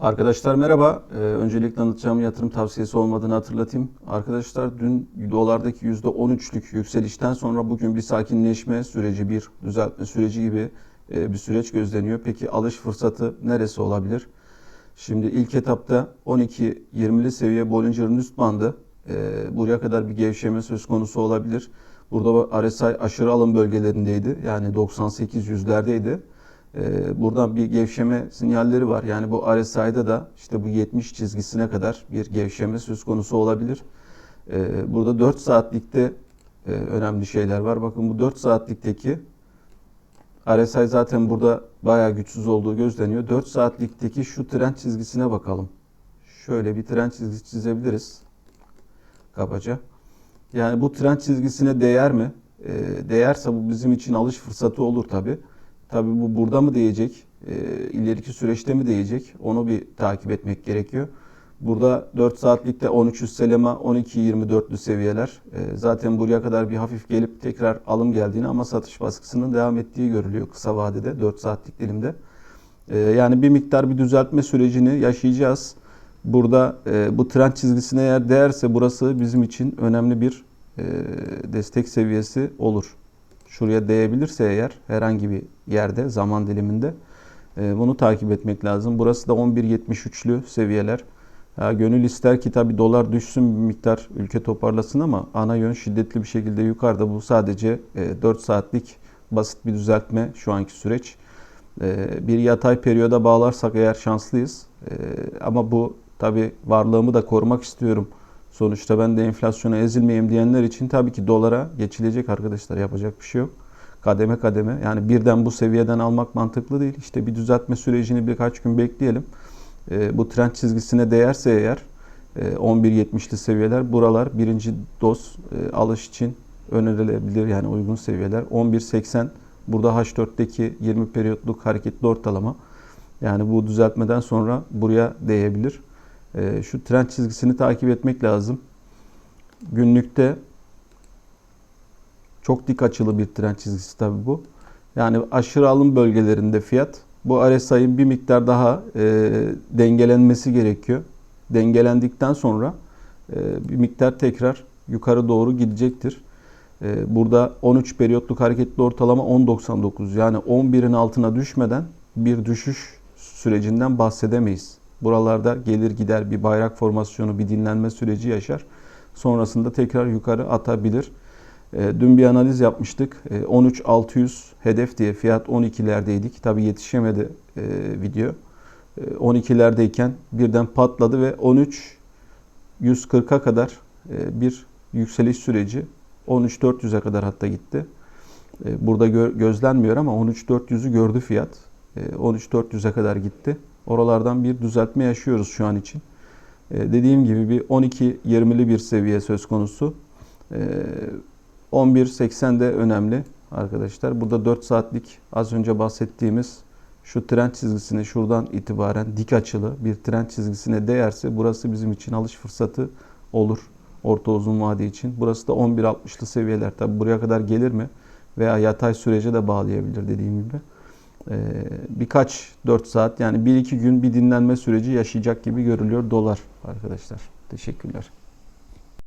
Arkadaşlar merhaba. Ee, öncelikle anlatacağım yatırım tavsiyesi olmadığını hatırlatayım. Arkadaşlar dün dolardaki %13'lük yükselişten sonra bugün bir sakinleşme süreci, bir düzeltme süreci gibi e, bir süreç gözleniyor. Peki alış fırsatı neresi olabilir? Şimdi ilk etapta 12-20'li seviye Bollinger'ın üst bandı. Ee, buraya kadar bir gevşeme söz konusu olabilir. Burada RSI aşırı alım bölgelerindeydi. Yani 98 yüzlerdeydi. Ee, buradan bir gevşeme sinyalleri var. Yani bu RSI'da da işte bu 70 çizgisine kadar bir gevşeme söz konusu olabilir. Ee, burada 4 saatlikte e, önemli şeyler var. Bakın bu 4 saatlikteki RSI zaten burada bayağı güçsüz olduğu gözleniyor. 4 saatlikteki şu trend çizgisine bakalım. Şöyle bir trend çizgisi çizebiliriz. Kabaca. Yani bu trend çizgisine değer mi? Ee, değerse bu bizim için alış fırsatı olur tabi. Tabi bu burada mı değecek? E, ileriki süreçte mi değecek? Onu bir takip etmek gerekiyor. Burada 4 saatlikte 13 üsteleme 12-24'lü seviyeler. E, zaten buraya kadar bir hafif gelip tekrar alım geldiğini ama satış baskısının devam ettiği görülüyor kısa vadede 4 saatlik dilimde. E, yani bir miktar bir düzeltme sürecini yaşayacağız. Burada e, bu trend çizgisine eğer değerse burası bizim için önemli bir e, destek seviyesi olur. Şuraya değebilirse eğer herhangi bir yerde zaman diliminde e, bunu takip etmek lazım. Burası da 11.73'lü seviyeler. Ya gönül ister ki tabi dolar düşsün bir miktar ülke toparlasın ama ana yön şiddetli bir şekilde yukarıda. Bu sadece e, 4 saatlik basit bir düzeltme şu anki süreç. E, bir yatay periyoda bağlarsak eğer şanslıyız. E, ama bu tabi varlığımı da korumak istiyorum. Sonuçta ben de enflasyona ezilmeyeyim diyenler için tabii ki dolara geçilecek arkadaşlar yapacak bir şey yok. Kademe kademe yani birden bu seviyeden almak mantıklı değil. İşte bir düzeltme sürecini birkaç gün bekleyelim. E, bu trend çizgisine değerse eğer e, 11.70'li seviyeler buralar birinci doz e, alış için önerilebilir yani uygun seviyeler. 11.80 burada H4'teki 20 periyotluk hareketli ortalama. Yani bu düzeltmeden sonra buraya değebilir. E, şu trend çizgisini takip etmek lazım. Günlükte çok dik açılı bir trend çizgisi tabi bu. Yani aşırı alım bölgelerinde fiyat bu RSI'nin bir miktar daha e, dengelenmesi gerekiyor. Dengelendikten sonra e, bir miktar tekrar yukarı doğru gidecektir. E, burada 13 periyotluk hareketli ortalama 10.99 yani 11'in altına düşmeden bir düşüş sürecinden bahsedemeyiz. Buralarda gelir gider bir bayrak formasyonu, bir dinlenme süreci yaşar. Sonrasında tekrar yukarı atabilir. E, dün bir analiz yapmıştık. E, 13.600 hedef diye fiyat 12'lerdeydik. Tabi yetişemedi e, video. E, 12'lerdeyken birden patladı ve 13.140'a kadar e, bir yükseliş süreci 13.400'e kadar hatta gitti. E, burada gö gözlenmiyor ama 13.400'ü gördü fiyat. E, 13.400'e kadar gitti. Oralardan bir düzeltme yaşıyoruz şu an için. E, dediğim gibi bir 12-20'li bir seviye söz konusu. E, 11.80 de önemli arkadaşlar. Burada 4 saatlik az önce bahsettiğimiz şu trend çizgisine şuradan itibaren dik açılı bir trend çizgisine değerse burası bizim için alış fırsatı olur. Orta uzun vade için. Burası da 11.60'lı seviyeler. Tabi buraya kadar gelir mi? Veya yatay sürece de bağlayabilir dediğim gibi. Ee, birkaç 4 saat yani 1-2 gün bir dinlenme süreci yaşayacak gibi görülüyor dolar arkadaşlar. Teşekkürler.